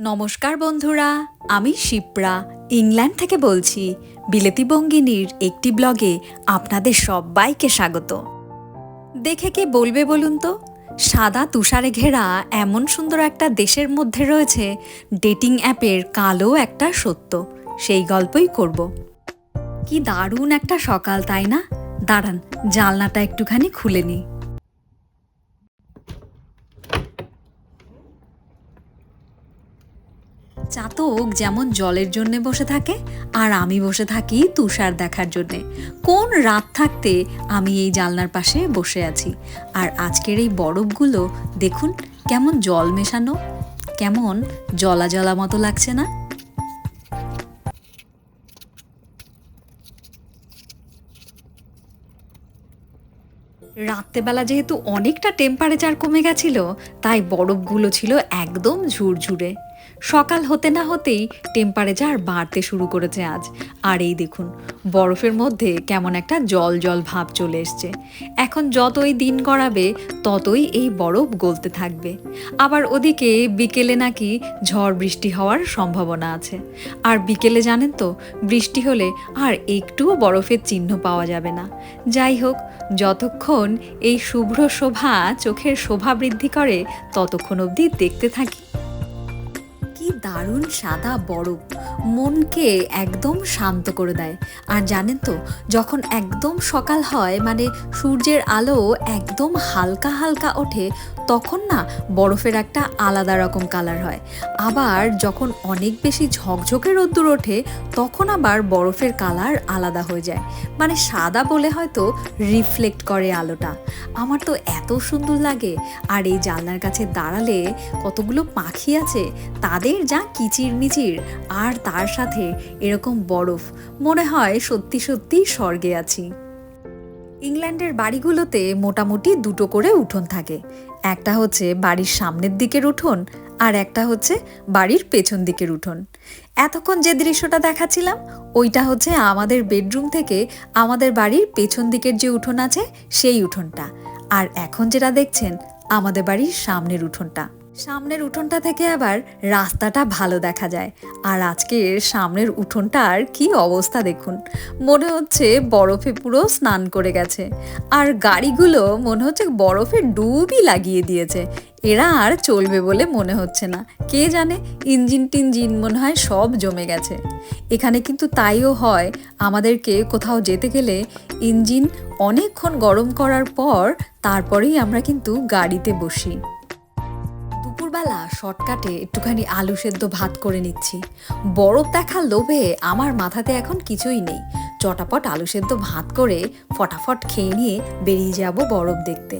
নমস্কার বন্ধুরা, আমি শিপ্রা, ইংল্যান্ড থেকে বলছি। বিলেতি বঙ্গিনীর একটি ব্লগে আপনাদের সবাইকে স্বাগত। দেখে কে বলবে বলুন তো? সাদা তুষারে ঘেরা এমন সুন্দর একটা দেশের মধ্যে রয়েছে ডেটিং অ্যাপের কালো একটা সত্য। সেই গল্পই করব। কি দারুণ একটা সকাল, তাই না? দাঁড়ান জালনাটা একটুখানি খুলে নিই। চাতক যেমন জলের জন্য বসে থাকে, আর আমি বসে থাকি তুষার দেখার জন্যে। কোন রাত থাকতে আমি এই জানলার পাশে বসে আছি? আর আজকের এই বরফগুলো, দেখুন কেমন জল মেশানো। কেমন জলা জলা মতো লাগছে না? রাত্রেবেলা যেহেতু অনেকটা টেম্পারেচার কমে গেছিল, তাই বরফগুলো ছিল একদম ঝুরঝুরে। সকাল হতে না হতেই টেম্পারেচার বাড়তে শুরু করেছে আজ। আর এই দেখুন, বরফের মধ্যে কেমন একটা জল জল ভাব চলে এসছে। এখন যতই দিন গড়াবে, ততই এই বরফ গলতে থাকবে। আবার ওদিকে বিকেলে নাকি ঝড় বৃষ্টি হওয়ার সম্ভাবনা আছে। আর বিকেলে জানেন তো, বৃষ্টি হলে আর একটুও বরফের চিহ্ন পাওয়া যাবে না। যাই হোক, যতক্ষণ এই শুভ্র শোভা চোখের শোভা বৃদ্ধি করে, ততক্ষণ অবধি দেখতে থাকি। দারুণ সাদা বরফ মনকে একদম শান্ত করে দেয়। আর জানেন তো, যখন একদম সকাল হয় মানে সূর্যের আলো একদম হালকা হালকা ওঠে তখন না বরফের একটা আলাদা রকম কালার হয়। আবার যখন অনেক বেশি ঝকঝকে রোদ্দুর ওঠে, তখন আবার বরফের কালার আলাদা হয়ে যায়। মানে সাদা বলে হয়তো রিফ্লেক্ট করে আলোটা। আমার তো এত সুন্দর লাগে। আর এই জানলার কাছে দাঁড়ালে কতগুলো পাখি আছে, তাদের যা কিচির মিচির আর তার সাথে এরকম বরফ। মনে হয় সত্যি সত্যি স্বর্গে আছি। ইংল্যান্ডের বাড়িগুলোতে মোটামুটি দুটো করে উঠোন থাকে। একটা হচ্ছে বাড়ির সামনের দিকের উঠোন আর একটা হচ্ছে বাড়ির পেছন দিকের উঠোন। এতক্ষণ যে দৃশ্যটা দেখাচ্ছিলাম, ওইটা হচ্ছে আমাদের বেডরুম থেকে আমাদের বাড়ির পেছন দিকের যে উঠোন আছে, সেই উঠোনটা। আর এখন যেটা দেখছেন, আমাদের বাড়ির সামনের উঠোনটা। সামনের উঠোনটা থেকে আবার রাস্তাটা ভালো দেখা যায়। আর আজকের সামনের উঠোনটার কি অবস্থা দেখুন। মনে হচ্ছে বরফে পুরো স্নান করে গেছে। আর গাড়িগুলো মনে হচ্ছে বরফে ডুবই লাগিয়ে দিয়েছে। এরা আর চলবে বলে মনে হচ্ছে না। কে জানে, ইঞ্জিন টিঞ্জিন মনে হয় সব জমে গেছে। এখানে কিন্তু তাইও হয়, আমাদেরকে কোথাও যেতে গেলে ইঞ্জিন অনেকক্ষণ গরম করার পর তারপরেই আমরা কিন্তু গাড়িতে বসি। শর্টকাটে একটুখানি আলু সেদ্ধ ভাত করে নিচ্ছি। বরফ দেখার লোভে আমার মাথাতে এখন কিছুই নেই। চটাপট আলু সেদ্ধ ভাত করে ফটাফট খেয়ে নিয়ে বেরিয়ে যাব বরফ দেখতে।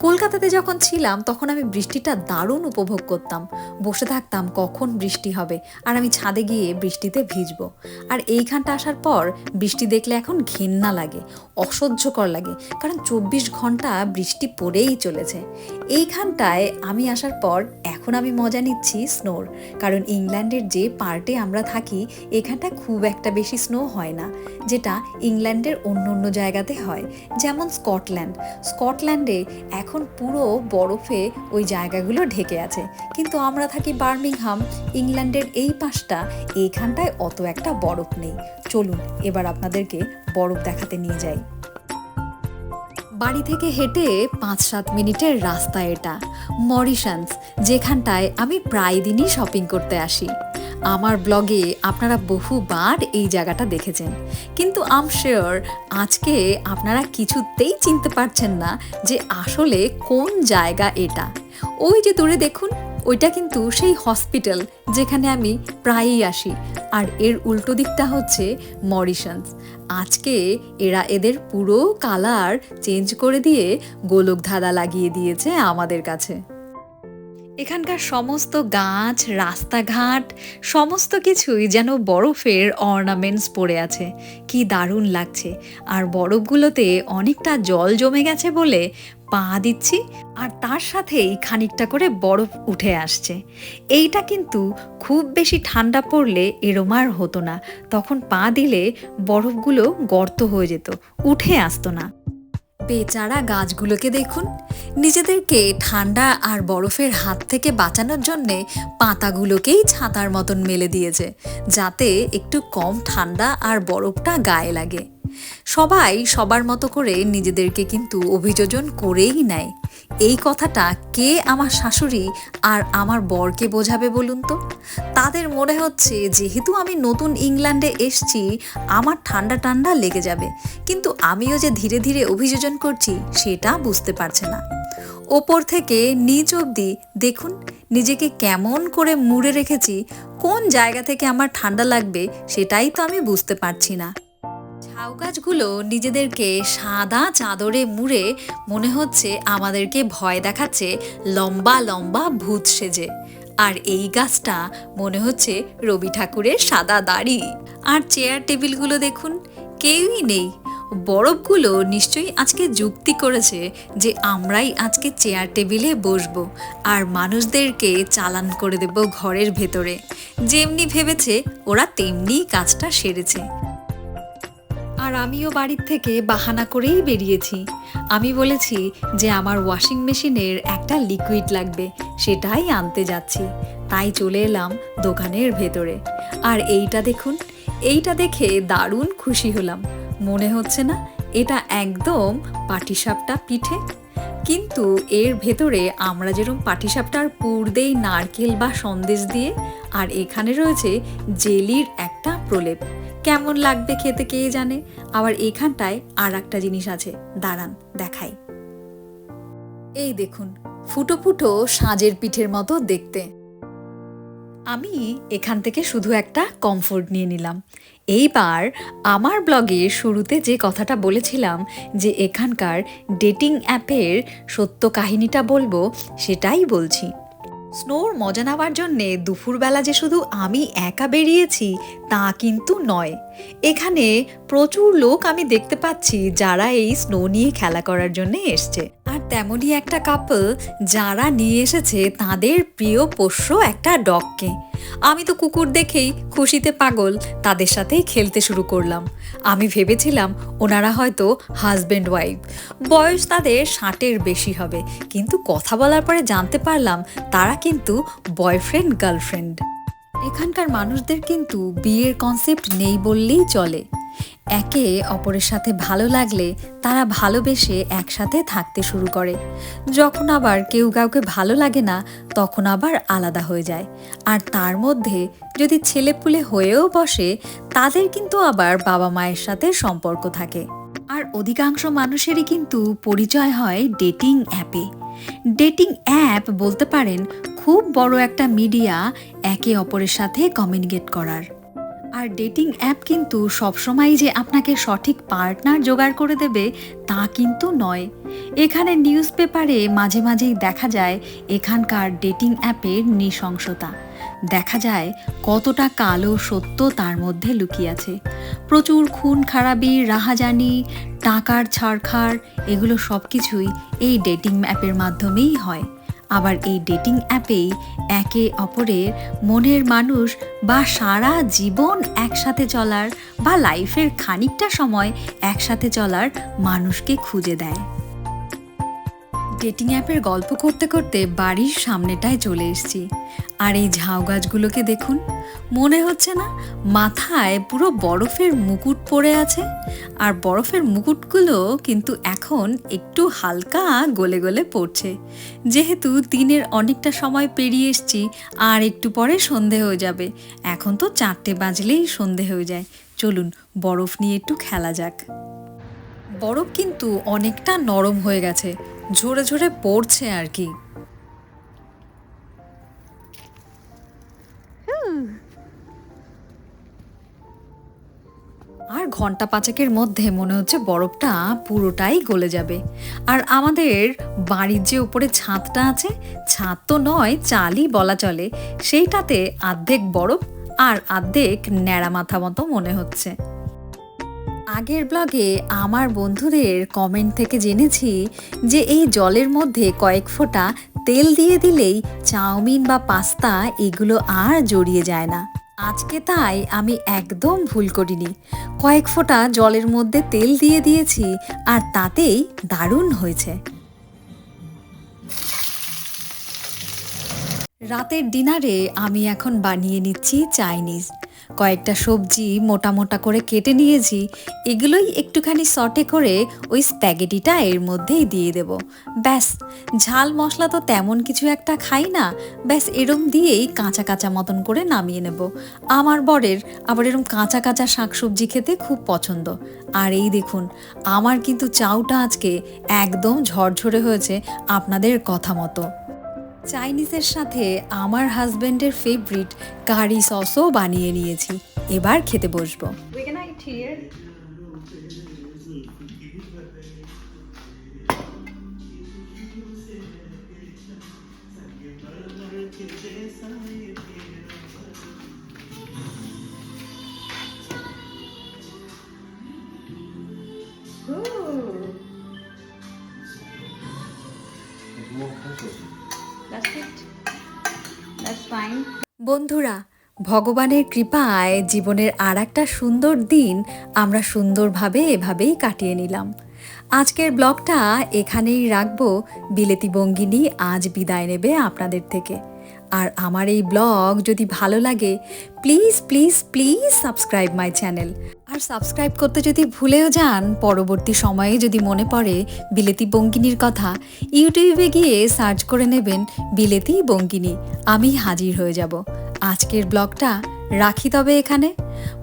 কলকাতাতে যখন ছিলাম, তখন আমি বৃষ্টিটা দারুণ উপভোগ করতাম। বসে থাকতাম, কখন বৃষ্টি হবে, আর আমি ছাদে গিয়ে বৃষ্টিতে ভিজবো। আর এইখানটা আসার পর বৃষ্টি দেখলে এখন ঘেন্না লাগে, অসহ্যকর লাগে, কারণ চব্বিশ ঘণ্টা বৃষ্টি পড়েই চলেছে। এইখানটায় আমি আসার পর এখন আমি মজা নিচ্ছি স্নোর কারণ ইংল্যান্ডের যে পার্টে আমরা থাকি, এখানটা খুব একটা বেশি স্নো হয় না, যেটা ইংল্যান্ডের অন্য অন্য জায়গাতে হয়, যেমন স্কটল্যান্ড। স্কটল্যান্ডে এখন পুরো বরফে ওই জায়গাগুলো ঢেকে আছে। কিন্তু আমরা থাকি বার্মিংহাম, ইংল্যান্ডের এই পাশটা, এইখানটায় অত একটা বরফ নেই। চলুন, এবার আপনাদেরকে বরফ দেখাতে নিয়ে যাই। বাড়ি থেকে হেঁটে পাঁচ সাত মিনিটের রাস্তা এটা। মরিশানস, যেখানটায় আমি প্রায় দিনই শপিং করতে আসি। আমার ব্লগে আপনারা বহুবার এই জায়গাটা দেখেছেন। কিন্তু আম শিওর আজকে আপনারা কিছুতেই চিনতে পারছেন না যে আসলে কোন জায়গা এটা। ওই যে দূরে দেখুন, ওইটা কিন্তু সেই হসপিটাল যেখানে আমি প্রায়ই আসি। আর এর উল্টো দিকটা হচ্ছে মরিশানস আজকে এরা এদের পুরো কালার চেঞ্জ করে দিয়ে গোলক ধাঁধা লাগিয়ে দিয়েছে আমাদের কাছে। এখানকার সমস্ত গাছ, রাস্তাঘাট, সমস্ত কিছুই যেন বরফের অর্নামেন্টস পড়ে আছে। কি দারুণ লাগছে। আর বরফগুলোতে অনেকটা জল জমে গেছে বলে পা দিচ্ছি, আর তার সাথেই খানিকটা করে বরফ উঠে আসছে। এইটা কিন্তু খুব বেশি ঠান্ডা পড়লে এরম আর হতো না। তখন পা দিলে বরফগুলো গর্ত হয়ে যেত, উঠে আসতো না। বেচারা গাছগুলোকে দেখুন। নিজেদেরকে ঠান্ডা আর বরফের হাত থেকে বাঁচানোর জন্যে পাতাগুলোকেই ছাতার মতন মেলে দিয়েছে, যাতে একটু কম ঠান্ডা আর বরফটা গায়ে লাগে। সবাই সবার মতো করে নিজেদেরকে কিন্তু অভিযোজন করেই নেয়। এই কথাটা কে আমার শাশুড়ি আর আমার বরকে বোঝাবে বলুন তো? তাদের মনে হচ্ছে যেহেতু আমি নতুন ইংল্যান্ডে এসছি, আমার ঠান্ডা ঠান্ডা লেগে যাবে। কিন্তু আমিও যে ধীরে ধীরে অভিযোজন করছি, সেটা বুঝতে পারছে না। ওপর থেকে নিচ অবধি দেখুন, নিজেকে কেমন করে মুড়ে রেখেছি, কোন জায়গা থেকে আমার ঠান্ডা লাগবে, সেটাই তো আমি বুঝতে পারছি না। গাছগুলো নিজেদেরকে সাদা চাদরে মুড়ে মনে হচ্ছে আমাদেরকে ভয় দেখাচ্ছে লম্বা লম্বা ভূত সেজে। আর এই গাছটা মনে হচ্ছে রবি ঠাকুরের সাদা দাড়ি। আর চেয়ার টেবিলগুলো দেখুন, কেউই নেই। বরফগুলো নিশ্চয়ই আজকে যুক্তি করেছে যে আমরাই আজকে চেয়ার টেবিলে বসবো আর মানুষদেরকে চালান করে দেব ঘরের ভেতরে। যেমনি ভেবেছে, ওরা তেমনি কাজটা সেরেছে। আর আমিও বাড়ির থেকে বাহানা করেই বেরিয়েছি। আমি বলেছি যে আমার ওয়াশিং মেশিনের একটা লিকুইড লাগবে, সেটাই আনতে যাচ্ছি। তাই চলে এলাম দোকানের ভেতরে। আর এইটা দেখুন, এইটা দেখে দারুণ খুশি হলাম। মনে হচ্ছে না এটা একদম পাটিসাপটা পিঠে? কিন্তু এর ভেতরে আমরা যেরকম পাটিসাপটার পুর দেই নারকেল বা সন্দেশ দিয়ে, আর এখানে রয়েছে জেলির একটা প্রলেপ। কেমন লাগবে খেতে কে জানে? আবার এখানটায় আর একটা জিনিস আছে, দাঁড়ান, দেখাই। এই দেখুন ফুটো ফুটো সাজের পিঠের মতো দেখতে। আমি এখান থেকে শুধু একটা কমফোর্ট নিয়ে নিলাম। এইবার আমার ব্লগে শুরুতে যে কথাটা বলেছিলাম, যে এখানকার ডেটিং অ্যাপের সত্য কাহিনীটা বলব, সেটাই বলছি। স্নোর মজা নেওয়ার জন্যে দুপুরবেলা যে শুধু আমি একা বেরিয়েছি তা কিন্তু নয়। এখানে প্রচুর লোক আমি দেখতে পাচ্ছি যারা এই স্নো নিয়ে খেলা করার জন্য এসছে। আর তেমনই একটা কাপল যারা নিয়ে এসেছে তাদের প্রিয় পোষ্য একটা ডগকে আমি তো কুকুর দেখেই খুশিতে পাগল তাদের সাথেই খেলতে শুরু করলাম। আমি ভেবেছিলাম ওনারা হয়তো হাজব্যান্ড ওয়াইফ বয়স তাদের ষাটের বেশি হবে। কিন্তু কথা বলার পরে জানতে পারলাম তারা কিন্তু বয়ফ্রেন্ড গার্লফ্রেন্ড এখানকার মানুষদের কিন্তু বিয়ের কনসেপ্ট নেই বললেই চলে। একে অপরের সাথে ভালো লাগলে তারা ভালোবেসে একসাথে থাকতে শুরু করে। যখন আবার কেউ কাউকে ভালো লাগে না, তখন আবার আলাদা হয়ে যায়। আর তার মধ্যে যদি ছেলেপুলে হয়েও বসে, তাদের কিন্তু আবার বাবা মায়ের সাথে সম্পর্ক থাকে। আর অধিকাংশ মানুষেরই কিন্তু পরিচয় হয় ডেটিং অ্যাপে ডেটিং অ্যাপ বলতে পারেন খুব বড় একটা মিডিয়া একে অপরের সাথে কমিউনিকেট করার। আর ডেটিং অ্যাপ কিন্তু সবসময় যে আপনাকে সঠিক পার্টনার জোগাড় করে দেবে, তা কিন্তু নয়। এখানে নিউজ পেপারে মাঝে মাঝেই দেখা যায় এখানকার ডেটিং অ্যাপের নৃশংসতা। দেখা যায় কতটা কালো সত্য তার মধ্যে লুকিয়ে আছে। প্রচুর খুন খারাপি, রাহাজানি, টাকার ছাড়খাড়, এগুলো সব কিছুই এই ডেটিং অ্যাপের মাধ্যমেই হয়। আবার এই ডেটিং অ্যাপেই একে অপরের মনের মানুষ বা সারা জীবন একসাথে চলার বা লাইফের খানিকটা সময় একসাথে চলার মানুষকে খুঁজে দেয়। ডেটিং অ্যাপের গল্প করতে করতে বাড়ির সামনেটায় চলে এসেছি। আর এই ঝাউ গাছগুলোকে দেখুন, মনে হচ্ছে না মাথায় পুরো বরফের মুকুট পড়ে আছে। আর বরফের মুকুটগুলো কিন্তু এখন একটু হালকা গলে গলে পড়ছে। যেহেতু দিনের অনেকটা সময় পেরিয়ে এসছি, আর একটু পরে সন্ধে হয়ে যাবে। এখন তো চারটে বাজলেই সন্ধে হয়ে যায়। চলুন, বরফ নিয়ে একটু খেলা যাক। বরফ কিন্তু অনেকটা নরম হয়ে গেছে। ঝরে ঝরে পড়ছে আর কি। আর ঘণ্টা পাঁচেকের মধ্যে মনে হচ্ছে বরফটা পুরোটাই গলে যাবে। আর আমাদের বাড়ির যে উপরে ছাদটা আছে, ছাদ তো নয়, চালই বলা চলে। সেইটাতে আর্ধেক বরফ আর আর্ধেক ন্যাড়া মাথা মতো মনে হচ্ছে। আগের ব্লগে আমার বন্ধুদের কমেন্ট থেকে জেনেছি যে এই জলের মধ্যে কয়েক ফোঁটা তেল দিয়ে দিলেই চাউমিন বা পাস্তা এগুলো আর জড়িয়ে যায় না। আজকে তাই আমি একদম ভুল করিনি। কয়েক ফোঁটা জলের মধ্যে তেল দিয়ে দিয়েছি আর তাতেই দারুণ হয়েছে। রাতের ডিনারে আমি এখন বানিয়ে নিচ্ছি চাইনিজ কয়েকটা সবজি মোটা মোটা করে কেটে নিয়েছি, এগুলোই একটুখানি সটে করে ওই স্প্যাগেটিটা এর মধ্যেই দিয়ে দেব। ব্যাস, ঝাল মশলা তো তেমন কিছু একটা খাই না, ব্যাস এরম দিয়েই কাঁচা কাঁচা মতন করে নামিয়ে নেব। আমার বরের আবার এরম কাঁচা কাঁচা শাকসবজি খেতে খুব পছন্দ। আর এই দেখুন, আমার কিন্তু চাউটা আজকে একদম ঝরঝরে হয়েছে আপনাদের কথা মতো। চাইনিজের সাথে আমার হাজবেন্ডের ফেভারিট কারি সসও বানিয়ে নিয়েছি। এবার খেতে বসবো। Eat বন্ধুরা, ভগবানের কৃপায় জীবনের আর একটা সুন্দর দিন আমরা সুন্দরভাবে এভাবেই কাটিয়ে নিলাম। আজকের ব্লগটা এখানেই রাখব। বিলেতি বঙ্গিনী আজ বিদায় নেবে আপনাদের থেকে। আর আমার এই ব্লগ যদি ভালো লাগে, please please please subscribe my channel. R subscribe করতে যদি ভুলেও যান, পরবর্তী সময়ে যদি মনে পড়ে বিলেতি বঙ্গিনীর কথা, ইউটিউবে গিয়ে সার্চ করে নেবেন বিলেতি বঙ্গিনী। আমি হাজির হয়ে যাব। আজকের ব্লগটা রাখি তবে এখানে।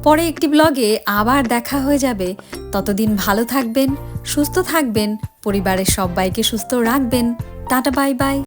পরে একটি ব্লগে আবার দেখা হয়ে যাবে। ততদিন ভালো থাকবেন, সুস্থ থাকবেন, পরিবারের সবাইকে সুস্থ রাখবেন। Tata, bye bye.